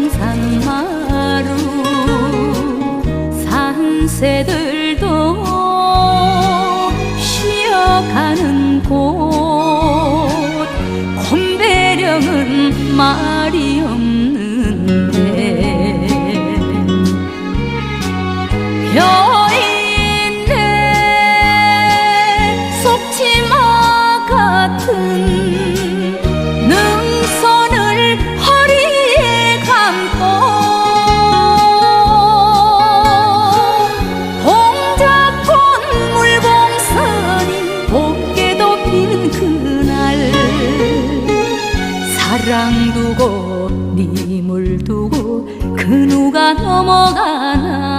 동산마루 산새들도 쉬어가는 곳 곰배령은 말이 없는데. 사랑 두고 네 님을 두고 그 누가 넘어가나?